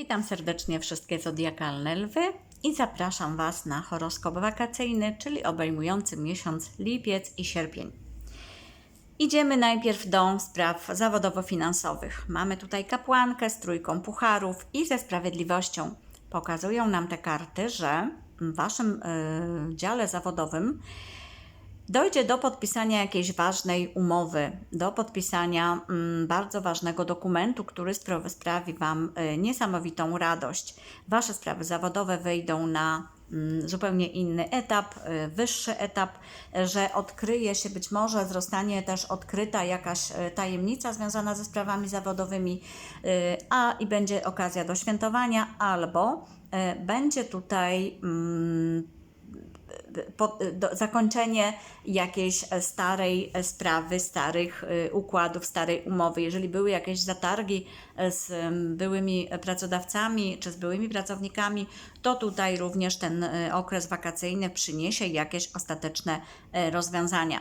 Witam serdecznie wszystkie zodiakalne lwy i zapraszam Was na horoskop wakacyjny, czyli obejmujący miesiąc lipiec i sierpień. Idziemy najpierw do spraw zawodowo-finansowych. Mamy tutaj kapłankę z trójką pucharów i ze sprawiedliwością. Pokazują nam te karty, że w Waszym y, dziale zawodowym dojdzie do podpisania jakiejś ważnej umowy, do podpisania mm, bardzo ważnego dokumentu, który spra- sprawi Wam y, niesamowitą radość. Wasze sprawy zawodowe wejdą na mm, zupełnie inny etap, y, wyższy etap, y, że odkryje się, być może zostanie też odkryta jakaś tajemnica związana ze sprawami zawodowymi, a i będzie okazja do świętowania, albo będzie tutaj. mm, po, do, zakończenie jakiejś starej sprawy, starych y, układów, starej umowy. Jeżeli były jakieś zatargi z ym, byłymi pracodawcami czy z byłymi pracownikami, to tutaj również ten okres wakacyjny przyniesie jakieś ostateczne rozwiązania.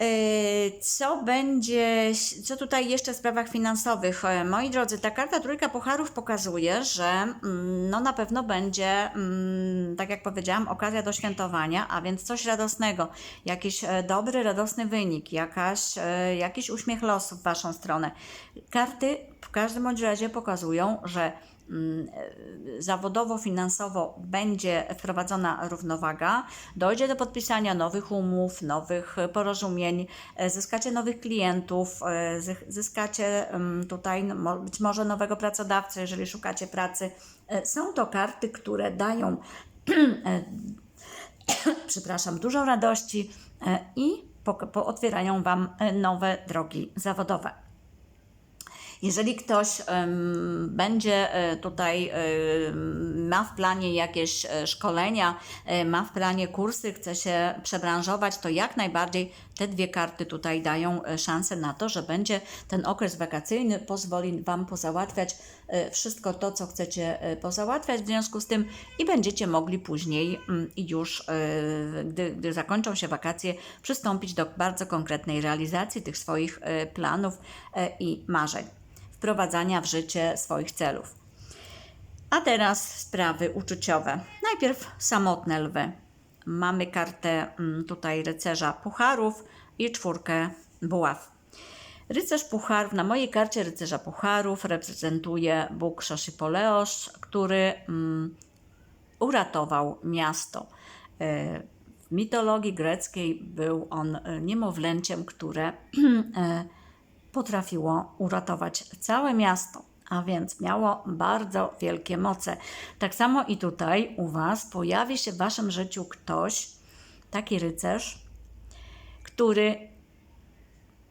Yy, Co będzie, co tutaj jeszcze w sprawach finansowych? E, Moi drodzy, ta karta Trójka Pucharów pokazuje, że mm, no na pewno będzie, mm, tak jak powiedziałam, okazja do świętowania, a więc coś radosnego, jakiś e, dobry, radosny wynik, jakaś, e, jakiś uśmiech losu w Waszą stronę. Karty w każdym bądź razie pokazują, że mm, e, zawodowo-finansowo będzie wprowadzona równowaga, dojdzie do podpisania nowych umów, nowych porozumień, e, zyskacie nowych klientów, e, zyskacie mm, tutaj no, być może nowego pracodawcę, jeżeli szukacie pracy. Są to karty, które dają przepraszam, dużo radości i po, otwierają Wam nowe drogi zawodowe. Jeżeli ktoś będzie e, tutaj em, ma w planie jakieś e, szkolenia, e, ma w planie kursy, chce się przebranżować, to jak najbardziej te dwie karty tutaj dają e, szansę na to, że będzie ten okres wakacyjny pozwoli Wam pozałatwiać e, wszystko to, co chcecie e, pozałatwiać w związku z tym i będziecie mogli później mm, i już, e, gdy, gdy zakończą się wakacje, przystąpić do bardzo konkretnej realizacji tych swoich e, planów e, i marzeń wprowadzania w życie swoich celów. A teraz sprawy uczuciowe. Najpierw samotne lwy. Mamy kartę mm, tutaj rycerza pucharów i czwórkę buław. Rycerz pucharów, na mojej karcie rycerza pucharów reprezentuje Bóg Szaszypoleosz, który mm, uratował miasto. E, W mitologii greckiej był on e, niemowlęciem, które e, potrafiło uratować całe miasto, a więc miało bardzo wielkie moce. Tak samo i tutaj u Was pojawi się w Waszym życiu ktoś, taki rycerz, który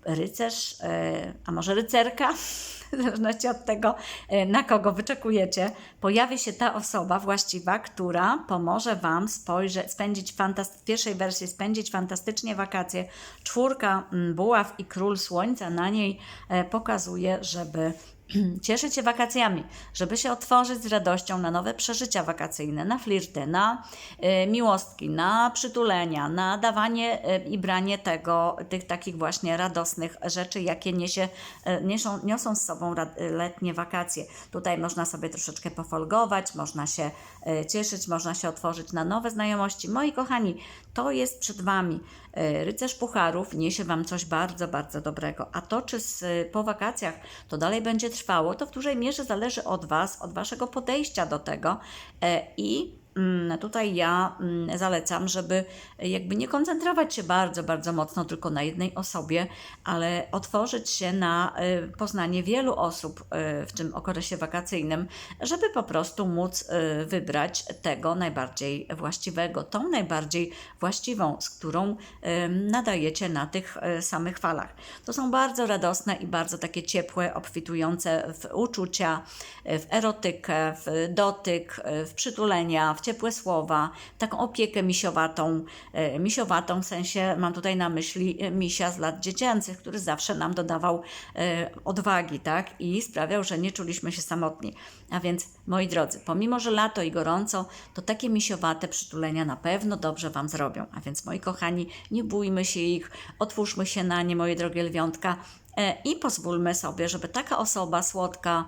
rycerz, e, a może rycerka, w zależności od tego, e, na kogo wyczekujecie, pojawi się ta osoba właściwa, która pomoże Wam spojrzeć, spędzić w pierwszej wersji spędzić fantastycznie wakacje. Czwórka mm, buław i król słońca na niej e, pokazuje, żeby cieszyć się wakacjami, żeby się otworzyć z radością na nowe przeżycia wakacyjne, na flirty, na y, miłostki, na przytulenia, na dawanie y, i branie tego, tych takich właśnie radosnych rzeczy, jakie niesie, y, niosą, z sobą y, letnie wakacje. Tutaj można sobie troszeczkę pofolgować, można się y, cieszyć, można się otworzyć na nowe znajomości. Moi kochani, to jest przed Wami. Y, Rycerz Pucharów niesie Wam coś bardzo, bardzo dobrego. A to, czy z, po wakacjach to dalej będzie trwało, to w dużej mierze zależy od Was, od Waszego podejścia do tego e, i tutaj ja mm, zalecam, żeby jakby nie koncentrować się bardzo, bardzo mocno tylko na jednej osobie, ale otworzyć się na y, poznanie wielu osób y, w tym okresie wakacyjnym, żeby po prostu móc wybrać tego najbardziej właściwego, tą najbardziej właściwą, z którą nadajecie na tych samych falach. To są bardzo radosne i bardzo takie ciepłe, obfitujące w uczucia, w erotykę, w dotyk, w przytulenia, w ciepłe słowa, taką opiekę misiowatą, e, misiowatą w sensie mam tutaj na myśli e, misia z lat dziecięcych, który zawsze nam dodawał e, odwagi, tak? I sprawiał, że nie czuliśmy się samotni. A więc, moi drodzy, pomimo, że lato i gorąco, to takie misiowate przytulenia na pewno dobrze Wam zrobią. A więc, moi kochani, nie bójmy się ich, otwórzmy się na nie, moje drogie lwiątka I pozwólmy sobie, żeby taka osoba słodka,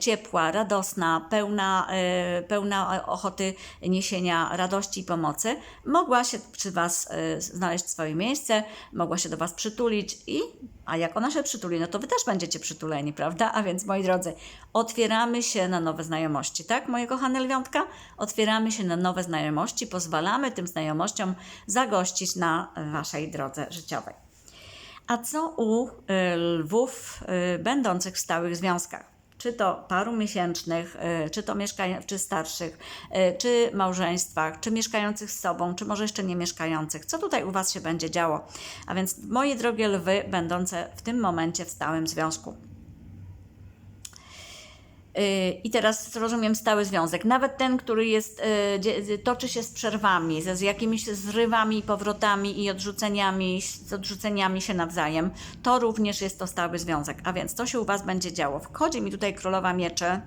ciepła, radosna, pełna, e, pełna ochoty niesienia radości i pomocy, mogła się przy Was e, znaleźć swoje miejsce, mogła się do Was przytulić i, a jak ona się przytuli, no to Wy też będziecie przytuleni, prawda? A więc, moi drodzy, otwieramy się na nowe znajomości, tak, moje kochane lwiątka? Otwieramy się na nowe znajomości, pozwalamy tym znajomościom zagościć na Waszej drodze życiowej. A co u y, lwów y, będących w stałych związkach? Czy to paru miesięcznych, y, czy to mieszkają, czy starszych, czy małżeństwach, czy mieszkających z sobą, czy może jeszcze nie mieszkających. Co tutaj u Was się będzie działo? A więc, moje drogie lwy, będące w tym momencie w stałym związku. I teraz rozumiem stały związek. Nawet ten, który jest, y, dzie- toczy się z przerwami, ze, z jakimiś zrywami, powrotami i odrzuceniami, z odrzuceniami się nawzajem, to również jest to stały związek. A więc co się u Was będzie działo? Wchodzi mi tutaj królowa mieczy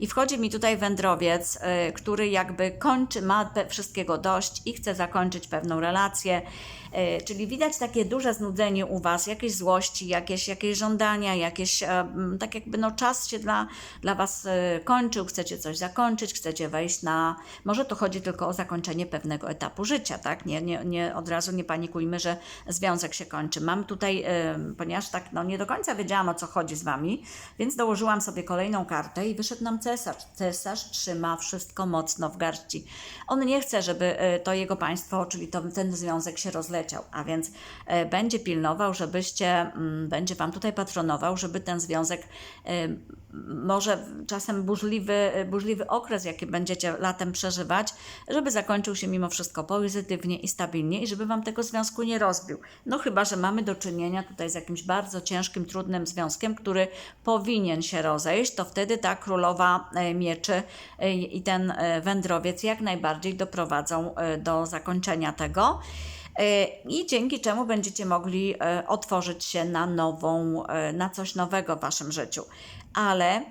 i wchodzi mi tutaj wędrowiec, y, który jakby kończy, ma wszystkiego dość i chce zakończyć pewną relację. E, Czyli widać takie duże znudzenie u Was, jakieś złości, jakieś, jakieś żądania, jakieś, e, tak jakby no czas się dla, dla Was e, kończył, chcecie coś zakończyć, chcecie wejść na, może to chodzi tylko o zakończenie pewnego etapu życia, tak? Nie, nie, nie od razu nie panikujmy, że związek się kończy. Mam tutaj, ponieważ tak no nie do końca wiedziałam o co chodzi z Wami, więc dołożyłam sobie kolejną kartę i wyszedł nam cesarz. Cesarz trzyma wszystko mocno w garści. On nie chce, żeby to jego państwo, czyli to, ten związek się rozleciał, a więc e, będzie pilnował, żebyście, mm, będzie Wam tutaj patronował, żeby ten związek, e, może czasem burzliwy, burzliwy okres, jaki będziecie latem przeżywać, żeby zakończył się mimo wszystko pozytywnie i stabilnie i żeby Wam tego związku nie rozbił. No chyba, że mamy do czynienia tutaj z jakimś bardzo ciężkim, trudnym związkiem, który powinien się rozejść, to wtedy ta królowa e, mieczy e, i ten e, wędrowiec jak najbardziej doprowadzą e, do zakończenia tego. E, I dzięki czemu będziecie mogli e, otworzyć się na nową, e, na coś nowego w waszym życiu. Ale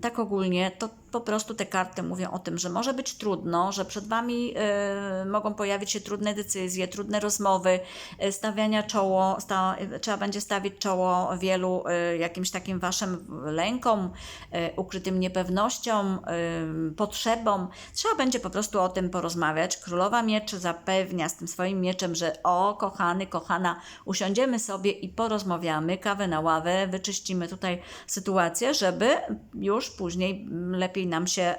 tak ogólnie to po prostu te karty mówią o tym, że może być trudno, że przed wami e, mogą pojawić się trudne decyzje, trudne rozmowy, e, stawiania czoło, sta, trzeba będzie stawić czoło wielu e, jakimś takim waszym lękom, e, ukrytym niepewnościom, e, potrzebom. Trzeba będzie po prostu o tym porozmawiać. Królowa Mieczy zapewnia z tym swoim mieczem, że o, kochany, kochana, usiądziemy sobie i porozmawiamy, kawę na ławę, wyczyścimy tutaj sytuację, żeby już później mm, lepiej nam się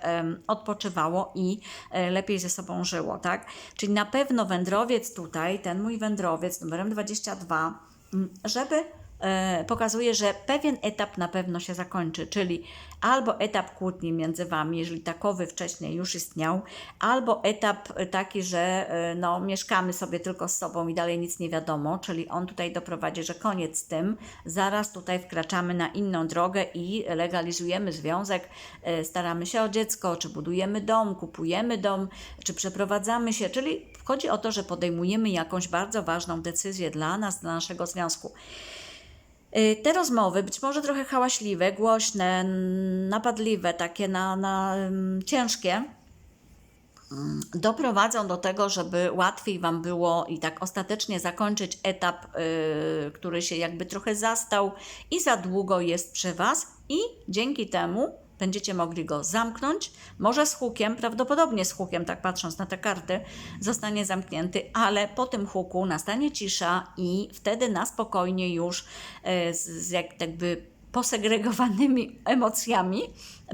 odpoczywało i e, lepiej ze sobą żyło, tak? Czyli na pewno wędrowiec tutaj, ten mój wędrowiec numerem 22, mm, żeby pokazuje, że pewien etap na pewno się zakończy, czyli albo etap kłótni między Wami, jeżeli takowy wcześniej już istniał, albo etap e, taki, że e, no, mieszkamy sobie tylko z sobą i dalej nic nie wiadomo, czyli on tutaj doprowadzi, że koniec z tym, zaraz tutaj wkraczamy na inną drogę i legalizujemy związek, e, staramy się o dziecko, czy budujemy dom, kupujemy dom, czy przeprowadzamy się, czyli chodzi o to, że podejmujemy jakąś bardzo ważną decyzję dla nas, dla naszego związku. Y, Te rozmowy, być może trochę hałaśliwe, głośne, napadliwe, takie na, na ciężkie, ym, doprowadzą do tego, żeby łatwiej Wam było i tak ostatecznie zakończyć etap, y, który się jakby trochę zastał i za długo jest przy Was, i dzięki temu będziecie mogli go zamknąć. Może z hukiem, prawdopodobnie z hukiem, tak patrząc na te karty, zostanie zamknięty, ale po tym huku nastanie cisza i wtedy na spokojnie już e, z, z jak jakby posegregowanymi emocjami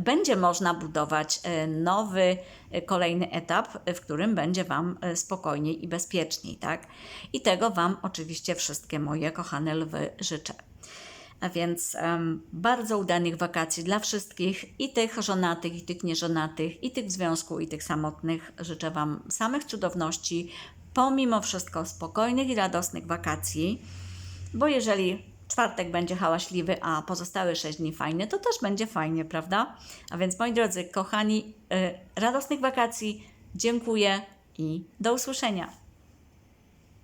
będzie można budować e, nowy, e, kolejny etap, w którym będzie Wam spokojniej i bezpieczniej, tak? I tego Wam oczywiście wszystkie moje kochane lwy życzę. A więc em, bardzo udanych wakacji dla wszystkich, i tych żonatych, i tych nieżonatych, i tych w związku, i tych samotnych. Życzę Wam samych cudowności, pomimo wszystko spokojnych i radosnych wakacji, bo jeżeli czwartek będzie hałaśliwy, a pozostałe sześć dni fajny, to też będzie fajnie, prawda? A więc moi drodzy, kochani, y, radosnych wakacji, dziękuję i do usłyszenia.